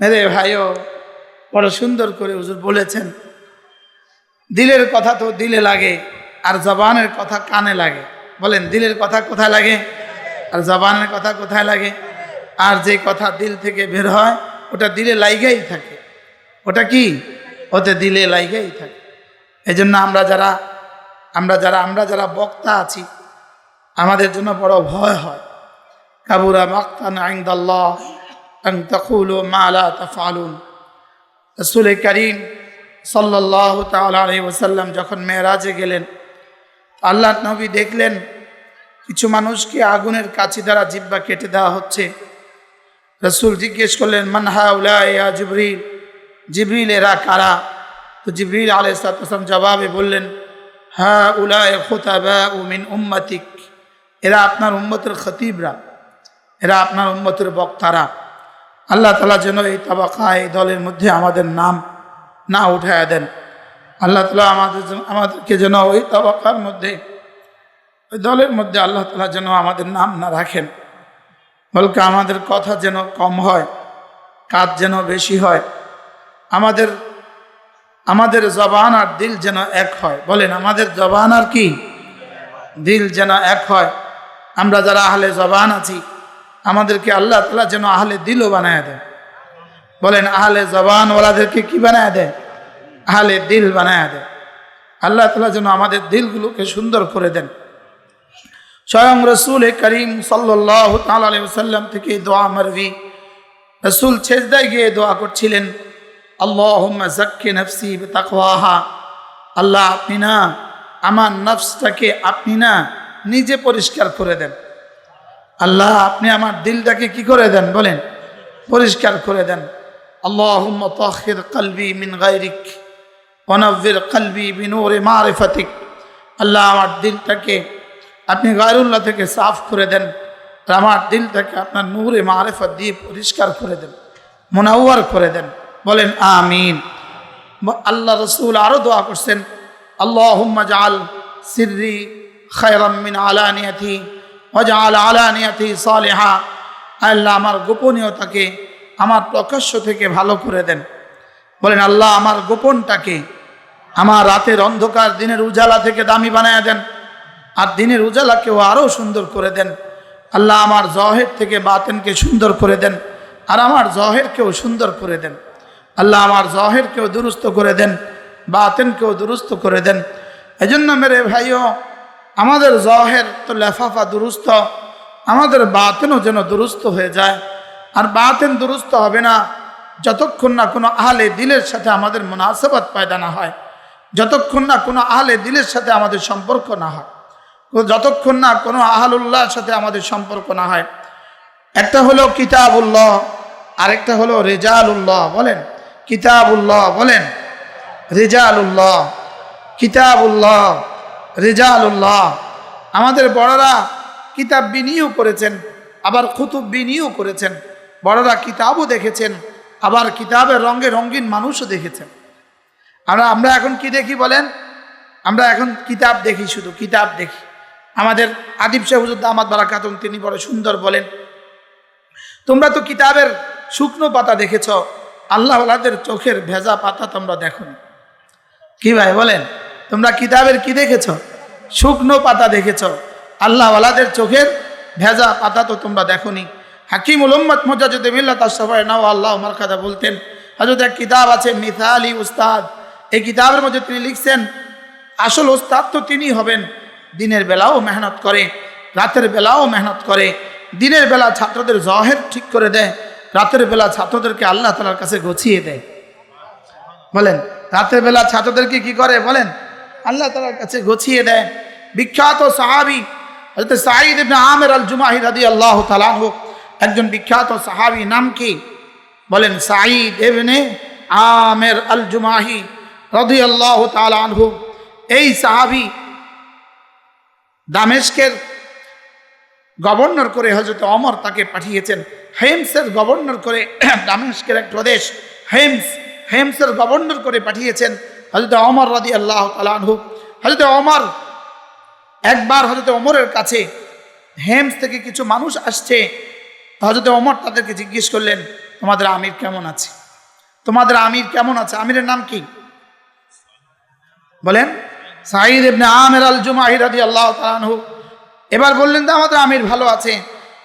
মেরে ভাইও, বড় সুন্দর করে হুজুর বলেছেন। দিলের কথা তো দিলে লাগে, আর জবানের কথা কানে লাগে। বলেন, দিলের কথা কোথায় লাগে? আর জবানের কথা কোথায় লাগে? আর যে কথা দিল থেকে বের হয়, ওটা দিলে লাইগেই থাকে। ওটা কি? ওতে দিলে লাইগেই থাকে। এই জন্য আমরা যারা আমরা যারা আমরা যারা বক্তা আছি, আমাদের জন্য বড় ভয় হয়। কাবুরা মাক্তান আইন্দাল্লাহ। আন তাকুলু মা লা তাফআলুন। রসুল করিম সাল্লাহ তাআলা আলাইহি ওয়াসাল্লাম যখন মেয়েরাজে গেলেন আল্লাহ নবী দেখলেন, কিছু মানুষকে আগুনের কাছে দ্বারা জিব্বা কেটে দেওয়া হচ্ছে। রসুল জিজ্ঞেস করলেন মানহা উলাইয়া জিবরিল? জিবরিল এরা কারা? তো জিবরিল আলাইসালাম জবাবে বললেন হ্যাঁ উলায় খোতাবা উমিন উম্মাতিক। এরা আপনার উম্মতের খতিবরা। এরা আপনার উম্মতের বক্তারা। আল্লাহ তালা যেন এই তাবাকা এই দলের মধ্যে আমাদের নাম না উঠায় দেন। আল্লাহ তালা আমাদের আমাদেরকে যেন ওই তাবাকার মধ্যে, ওই দলের মধ্যে আল্লাহ তালা যেন আমাদের নাম না রাখেন। বলকে আমাদের কথা যেন কম হয়, কাজ যেন বেশি হয়, আমাদের আমাদের জবান আর দিল যেন এক হয়। বলেন, আমাদের জবান আর কি? দিল যেন এক হয়। আমরা যারা আহলে জবান আছি আমাদেরকে আল্লাহ তালা যেন আহলে দিলও বানায় দেয় বলেন, আহলে জবান ওলাদেরকে কি বানায় দেয় আহলে দিল বানায় দেয় আল্লাহ তালা যেন আমাদের দিলগুলোকে সুন্দর করে দেন। স্বয়ং রসুল করিম সাল্লাহ তাল্লাম থেকে দোয়া মারবি। রসুল ছেজদায় গিয়ে দোয়া করছিলেন আল্লাহ তাকওয়াহা আল্লাহ, আপনি না, আমার নফসটাকে আপনি না, নিজে পরিষ্কার করে দেন। আল্লাহ, আপনি আমার দিলটাকে কি করে দেন বলেন? পরিষ্কার করে দেন। আল্লাহ তাহির কলবি মিন গায়রিক অনব্বির কলবি বিনোরে মারেফাতিক। আল্লাহ, আমার দিলটাকে আপনি গায়রুল্লাহ থেকে সাফ করে দেন আর আমার দিলটাকে আপনার নূরে মারেফত দিয়ে পরিষ্কার করে দেন, মোনাওয়ার করে দেন। বলেন, আমিন। আল্লাহ রসুল আরও দোয়া করছেন আল্লাহ জাল সিররি খায়রামিন আলানিয়াথি ওজাল আলানিয়াথি সালেহা, আল্লাহ আমার গোপনীয়তাকে আমার প্রকাশ্য থেকে ভালো করে দেন। বলেন, আল্লাহ আমার গোপনটাকে আমার রাতের অন্ধকার দিনের উজালা থেকে দামি বানায় দেন, আর দিনের উজালাকেও আরও সুন্দর করে দেন। আল্লাহ আমার জহের থেকে বাতেনকে সুন্দর করে দেন, আর আমার জহেরকেও সুন্দর করে দেন। আল্লাহ আমার জহেরকেও দুরুস্ত করে দেন, বাতেনকেও দুরুস্ত করে দেন। এজন্য মেরে ভাইও আমাদের জহের তো লেফাফা দুরুস্ত, আমাদের বাতেনও যেন দুরুস্ত হয়ে যায়। আর বাতেন দুরুস্ত হবে না, যতক্ষণ না কোনো আহলে দিলের সাথে আমাদের মুনাসাবাত পয়দা না হয়, যতক্ষণ না কোনো আহলে দিলের সাথে আমাদের সম্পর্ক না হয়, যতক্ষণ না কোনো আহলুল্লাহর সাথে আমাদের সম্পর্ক না হয়। একটা হলো কিতাবুল্লাহ, আরেকটা হলো রেজালুল্লাহ, বলেন। কিতাবুল্লাহ, বলেন। রেজালুল্লাহ, কিতাবুল্লাহ। রেজালুল্লাহ। আমাদের বড়রা কিতাব বিনিয়োগ করেছেন, আবার কুতুব বিনিয়োগ করেছেন। বড়রা কিতাবও দেখেছেন, আবার কিতাবের রঙে রঙিন মানুষও দেখেছেন। আমরা আমরা এখন কি দেখি বলেন? আমরা এখন কিতাব দেখি শুধু, কিতাব দেখি। আমাদের আদিব শাহ হুজুর দামাদ বারাকাতুম তিনি বড় সুন্দর বলেন, তোমরা তো কিতাবের শুকনো পাতা দেখেছ, আল্লাহওয়ালাদের চোখের ভেজা পাতা তোমরা দেখো কি ভাই বলেন? তোমরা কিতাবের কি দেখেছ? শুকনো পাতা দেখেছ। আল্লাহওয়ালাদের চোখের ভেজা পাতা তো তোমরা দেখোনি। হাকিম উলম্মত মোজাজুদ্দ মিল্লা তার সবাই নাও আল্লাহ আমার কথা বলতেন হজরত এক কিতাব আছে মিথালি উস্তাদ। এই কিতাবের মধ্যে তিনি লিখছেন, আসল ওস্তাদ তো তিনি হবেন। দিনের বেলাও মেহনত করে, রাতের বেলাও মেহনত করে। দিনের বেলা ছাত্রদের জহের ঠিক করে দেয়, রাতের বেলা ছাত্রদেরকে আল্লাহ তালার কাছে গছিয়ে দেয়। বলেন, রাতের বেলা ছাত্রদেরকে কি করে? বলেন আল্লাহ তালার কাছে গছিয়ে দেয় বিখ্যাত সাহাবি হজরত সাঈদ ইবনে আমের আল জুমাহি রাদি আল্লাহ তালানহু একজন বিখ্যাত সাহাবি নাম কি? বলেন সাঈদ ইবনে আমের আল জুমাহি রাদি আল্লাহ তালানহু এই সাহাবি দামেশকের গভর্নর করে হজরত অমর তাকে পাঠিয়েছেন। হেমসের গভর্নর করে দামেশকের এক প্রদেশ হেমস, হেমসের গভর্নর করে পাঠিয়েছেন। হজরত অমর রাদি আল্লাহ তালানহু হজরত অমর একবার হজরত অমরের কাছে হেমস থেকে কিছু মানুষ আসছে। হজরত অমর তাদেরকে জিজ্ঞেস করলেন, তোমাদের আমির কেমন আছে? তোমাদের আমির কেমন আছে? আমিরের নাম কি? বলেন, সাঈদ ইবনে আমের আল জুমাহি রাদি আল্লাহ তালানহু এবার বললেন, তো আমাদের আমির ভালো আছে।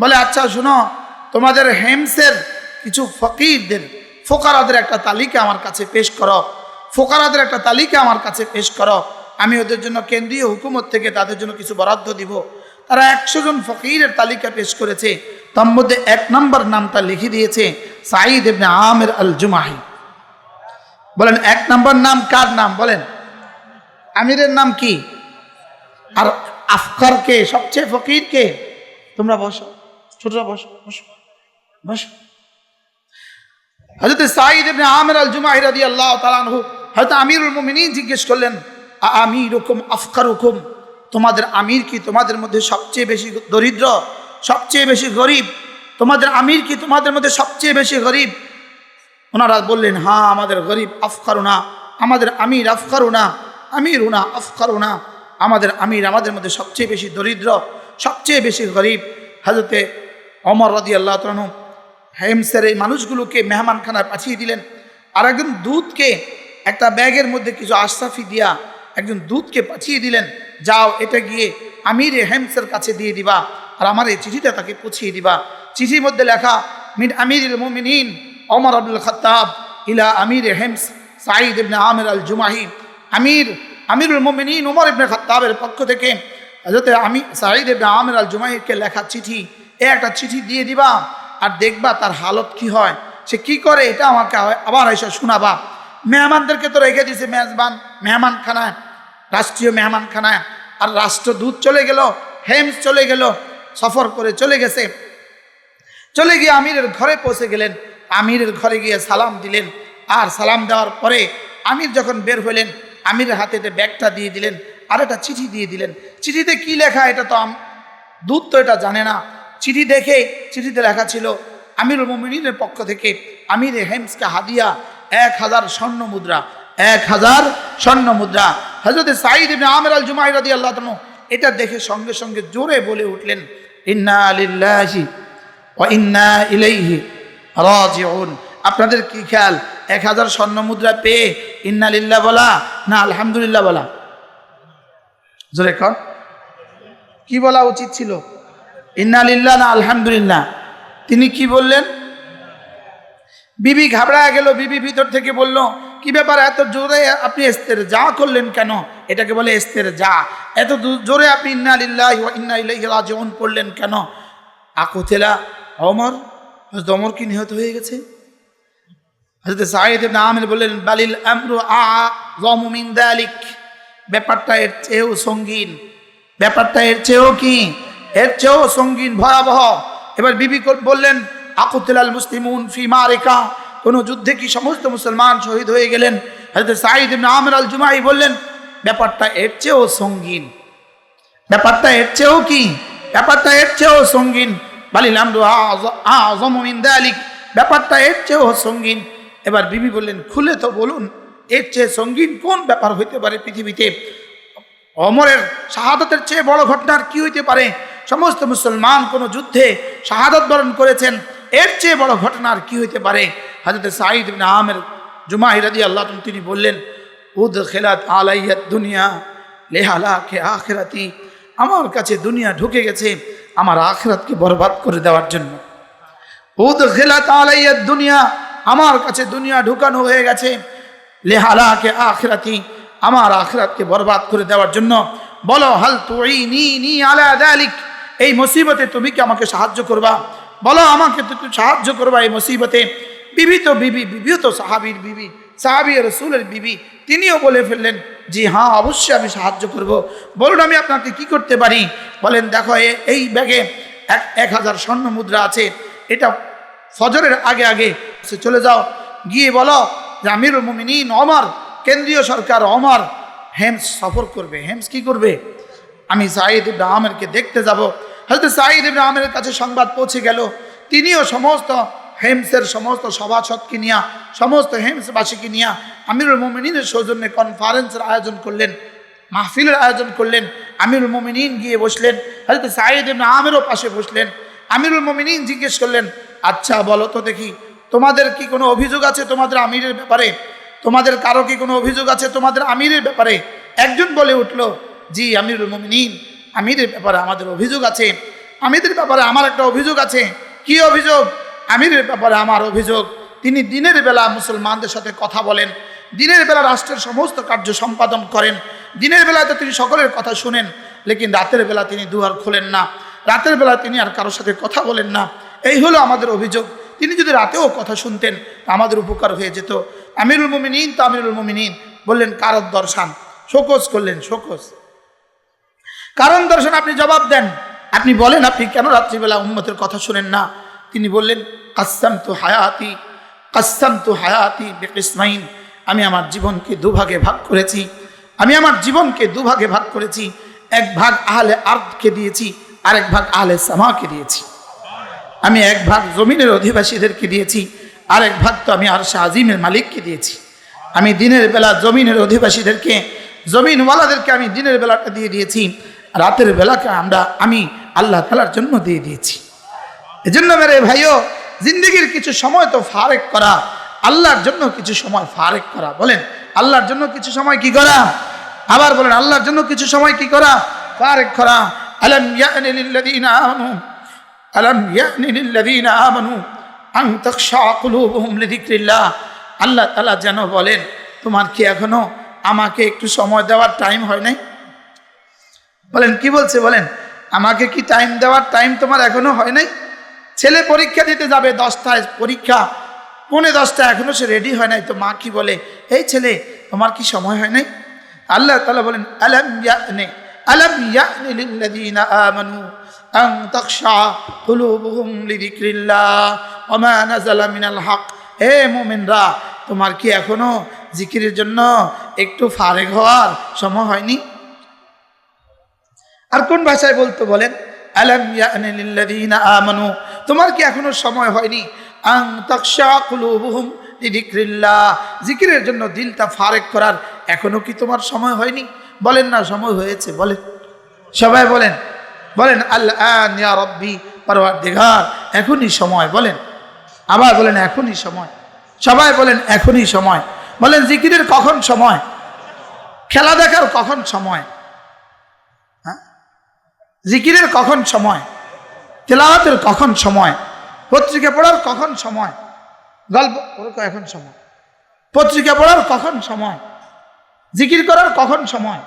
বলে আচ্ছা শুনো, তোমাদের হেমসের কিছু ফকিরদের, ফোকারাদের একটা তালিকা আমার কাছে পেশ করো। ফোকারাদের একটা তালিকা আমার কাছে পেশ করো। আমি ওদের জন্য কেন্দ্রীয় হুকুমত থেকে তাদের জন্য কিছু বরাদ্দ দিব। তারা একশো জন ফকিরের তালিকা পেশ করেছে। তার মধ্যে এক নম্বর নামটা লিখে দিয়েছে সাঈদ ইবনে আমের আল জুমাহি বলেন, এক নম্বর নাম কার নাম? বলেন। আমিরের নাম কি? আর আফকার কে? সবচেয়ে ফকির কে? তোমরা বসো। ছোটরা বসো বসো বসো। হজরত সাঈদ ইবনে আমের আল জুমাহি রাদিয়াল্লাহু তাআলা আনহু হয়তো আমিরুল মুমিনিন জিজ্ঞেস করলেন, আ- আফকার আফকারুকুম? তোমাদের আমির কি তোমাদের মধ্যে সবচেয়ে বেশি দরিদ্র? সবচেয়ে বেশি গরিব? তোমাদের আমির কি তোমাদের মধ্যে সবচেয়ে বেশি গরিব? ওনারা বললেন হ্যাঁ আমাদের গরিব আফকারুনা। আমাদের আমির আফকারুনা। আমির উনা আফকারুনা। আমাদের আমির আমাদের মধ্যে সবচেয়ে বেশি দরিদ্র, সবচেয়ে বেশি গরিব। হাজরতে অমর রদি আল্লাহ তানু হেমসের এই মানুষগুলোকে মেহমানখানায় পাঠিয়ে দিলেন। আর একজন দুধকে একটা ব্যাগের মধ্যে কিছু আশরাফি দিয়া একজন দুধকে পাঠিয়ে দিলেন, যাও, এটা গিয়ে আমির হেমসের কাছে দিয়ে দিবা আর আমার এই চিঠিটা তাকে পৌঁছিয়ে দিবা। চিঠির মধ্যে লেখা, মিন আমির মুমিনিন অমর আব্দুল খত্তাব ইলা আমির হেমস সাঈদ ইবনে আমির আল জুমাহি আমির, আমিরুল মুমিনিন উমর ইবনে খত্তাবের পক্ষ থেকে যাতে আমি সাঈদ ইবনে আমির আল জুমাহিকে লেখা চিঠি, এ একটা চিঠি দিয়ে দিবা আর দেখবা তার হালত কি হয়, সে কি করে, এটা আমাকে আবার এসে শোনাবা। মেহমানদেরকে তো রেখে দিয়েছে মেজবান মেহমানখানায়, রাষ্ট্রীয় মেহমানখানায়। আর রাষ্ট্রদূত চলে গেল, হেমস চলে গেল, সফর করে চলে গেছে। চলে গিয়ে আমিরের ঘরে পৌঁছে গেলেন। আমিরের ঘরে গিয়ে সালাম দিলেন। আর সালাম দেওয়ার পরে আমির যখন বের হলেন, আমিরের হাতে যে ব্যাগটা দিয়ে দিলেন, আর একটা চিঠি দিয়ে দিলেন। চিঠিতে কি লেখা এটা তো দূত তো এটা জানে না। চিঠি দেখে, চিঠিতে লেখা ছিল, আমিরুল মোমিনের পক্ষ থেকে আমির হেমসকে হাদিয়া এক হাজার স্বর্ণ মুদ্রা, এক হাজার স্বর্ণ মুদ্রা। হজরত সাঈদ ইবনে আমির আল জুমাই রাদি আল্লাহ এটা দেখে সঙ্গে সঙ্গে জোরে বলে উঠলেন, ইন্না লিল্লাহি ও ইন্না ইলাইহি রাজিউন। আপনাদের কি খেয়াল? এক হাজার স্বর্ণ মুদ্রা পেয়ে, ইন্না লিল্লাহ বলা? না, আলহামদুলিল্লাহ বলা। জোরে কন। কি বলা উচিত ছিল? ইন্না লিল্লাহ, না, আলহামদুলিল্লাহ। তিনি কি বললেন? বিবি ঘাবড়া গেল, বিবি ভিতর থেকে বলল, কি ব্যাপার? এত জোরে আপনি এস্তের যা করলেন কেন? এটাকে বলে এস্তের যা। এত জোরে আপনি ইন্না লিল্লাহ ইন্না ইলাইহি রাজিউন পড়লেন কেন? আকুতেলা অমর অমর কি নিহত হয়ে গেছে? সাঈদ ইবনে আমির বললেন, বালিল আমরু মিন যালিক ব্যাপারটা এর চেয়েও সঙ্গীন। ব্যাপারটা এর চেয়েও কি? এর চেয়েও সঙ্গীন, ভয়াবহ। এবার বিবি বললেন আকুতুলাল মুসলিমুন ফি মারিকা। কোন যুদ্ধে কি সমস্ত মুসলমান শহীদ হয়ে গেলেন? হযরত সাঈদ ইবনে আমির আল জুমাই বললেন, ব্যাপারটা এর চেয়েও সঙ্গীন। ব্যাপারটা এর চেয়েও কি? ব্যাপারটা এর চেয়েও সঙ্গীন। বালিল আমরু আযমু মিন যালিক ব্যাপারটা এর চেয়েও সঙ্গীন। এবার বিবি বললেন, খুলে তো বলুন, এর চেয়ে সঙ্গীন কোন ব্যাপার হইতে পারে পৃথিবীতে? অমরের শাহাদতের চেয়ে বড় ঘটনার কি হইতে পারে? সমস্ত মুসলমান কোনো যুদ্ধে শাহাদত বরণ করেছেন। এর চেয়ে বড় ঘটনার কি হইতে পারে? হাজরত সাঈদ ইবনে আমের জুমাহি রাদিয়াল্লাহু আল্লাহ তিনি বললেন উদ খেলাত আলাইয়াত দুনিয়া লেহালা কে আখেরাতি। আমার কাছে দুনিয়া ঢুকে গেছে, আমার আখেরাতকে বরবাদ করে দেওয়ার জন্য। উদ খেলাত আলাইয়াত দুনিয়া, আমার কাছে দুনিয়া ঢুকানো হয়ে গেছে লেহালাকে আখরাতি। আমার আখরাতকে বরবাদ করে দেওয়ার জন্য বলো, হাল তুই নি নি আলা এই মুসিবতে তুমি কি আমাকে সাহায্য করবা? বলো আমাকে তো সাহায্য করবা এই মুসিবতে। বিবি তো বিবি বিবিও তো সাহাবির বিবি, সাহাবি রসুলের বিবি, তিনিও বলে ফেললেন, জি হ্যাঁ অবশ্যই আমি সাহায্য করব। বলুন আমি আপনাকে কি করতে পারি? বলেন, দেখো এই ব্যাগে এক এক হাজার স্বর্ণ মুদ্রা আছে। এটা ফজরের আগে আগে সে চলে যাও। গিয়ে বলো যে, আমিরুল মুমিনিন অমর, কেন্দ্রীয় সরকার অমর, হেমস সফর করবে। হেমস কি করবে? আমি সাঈদ ইবনে দেখতে যাব। হয়তো সাঈদ ইবনে কাছে সংবাদ পৌঁছে গেল। তিনিও সমস্ত হেমসের সমস্ত সভাসদকে নিয়া, সমস্ত হেমসবাসীকে নিয়া আমিরুল মোমিনের সৌজন্যে কনফারেন্সের আয়োজন করলেন, মাহফিলের আয়োজন করলেন, আমিরুল মোমিনিন গিয়ে বসলেন হয়তো সাঈদ ইবনে আমেরও পাশে বসলেন। আমিরুল মোমিনিন জিজ্ঞেস করলেন আচ্ছা বলো তো দেখি, তোমাদের কি কোনো অভিযোগ আছে তোমাদের আমিরের ব্যাপারে? তোমাদের কারও কি কোনো অভিযোগ আছে তোমাদের আমিরের ব্যাপারে? একজন বলে উঠল, জি, আমিরুল মুমিনিন। আমিরের ব্যাপারে আমাদের অভিযোগ আছে আমিরের ব্যাপারে আমার একটা অভিযোগ আছে। কি অভিযোগ? আমিরের ব্যাপারে আমার অভিযোগ, তিনি দিনের বেলা মুসলমানদের সাথে কথা বলেন, দিনের বেলা রাষ্ট্রের সমস্ত কার্য সম্পাদন করেন, দিনের বেলায় তো তিনি সকলের কথা শুনেন, লেকিন রাতের বেলা তিনি দুয়ার খোলেন না, রাতের বেলা তিনি আর কারোর সাথে কথা বলেন না। এই হলো আমাদের অভিযোগ। তিনি যদি রাতেও কথা শুনতেন আমাদের উপকার হয়ে যেত। আমিরুল মুমিনিন তো আমিরুল মুমিনিন, বললেন কারত দর্শান? শোকস করলেন শোকস কারণ দর্শন, আপনি জবাব দেন। আপনি বলেন, আপনি কেন রাত্রিবেলা উম্মতের কথা শুনেন না? তিনি বললেন কাসাম তো হায়াতি কাসাম তো হায়াতি বেকিসমাইন। আমি আমার জীবনকে দুভাগে ভাগ করেছি। আমি আমার জীবনকে দুভাগে ভাগ করেছি। এক ভাগ আহলে আর্দকে দিয়েছি, আরেক ভাগ আহলে সামাকে দিয়েছি। আমি এক ভাগ জমিনের অধিবাসীদেরকে দিয়েছি, আরেক ভাগ তো আমি আর আজিমের মালিককে দিয়েছি। আমি দিনের বেলা জমিনের অধিবাসীদেরকে, জমিনওয়ালাদেরকে আমি দিনের বেলাটা দিয়ে দিয়েছি। রাতের বেলাকে আমরা, আমি আল্লাহ তালার জন্য দিয়ে দিয়েছি। এজন্য মেরে ভাইও, জিন্দগির কিছু সময় তো ফারেক করা, আল্লাহর জন্য কিছু সময় ফারেক করা। বলেন, আল্লাহর জন্য কিছু সময় কি করা? আবার বলেন, আল্লাহর জন্য কিছু সময় কি করা? ফারেক করা। আলম ইয়ানি লিল্লাযীনা আমানু, আলম ইয়ানি লিল্লাযীনা আমানু, আন তাখশা কুলুবুহুম লিযিকরিল্লাহ। আল্লাহ তাআলা যেন বলেন, তোমার কি এখনও আমাকে একটু সময় দেওয়ার টাইম হয় নাই? বলেন, কি বলছে? বলেন, আমাকে কি টাইম দেওয়ার টাইম তোমার এখনও হয় নাই? ছেলে পরীক্ষা দিতে যাবে দশটায়, পরীক্ষা পৌনে দশটা এখনও সে রেডি হয় নাই। তো মা কি বলে? এই ছেলে, তোমার কি সময় হয় নাই? আল্লাহ তালা বলেন, আলম ইয়ানে আলম ইয়ানে হে তোমার কি এখনও জিকিরের জন্য একটু ফারেক হওয়ার সময় হয়নি? আর কোন ভাষায় বলতো বলেন? আলম ইয়ানি লিল্লাযীনা আমানু। তোমার কি এখনও সময় হয়নি? আং তাকশা কুলুবুহুম লিযিকরিল্লাহ। জিকিরের জন্য দিলটা ফারেক করার এখনও কি তোমার সময় হয়নি? বলেন না, সময় হয়েছে, বলেন। সবাই বলেন। বলেন আল্লাহ ইয়া রব্বি, পরওয়ারদিগার, এখনই সময়, বলেন। আবার বলেন, এখনই সময়। সবাই বলেন, এখনই সময়। বলেন, জিকিরের কখন সময়? খেলা দেখার কখন সময়? জিকিরের কখন সময়? তেলাওয়াতের কখন সময়? পত্রিকা পড়ার কখন সময়? গল্প এখন সময়? পত্রিকা পড়ার কখন সময়? জিকির করার কখন সময়?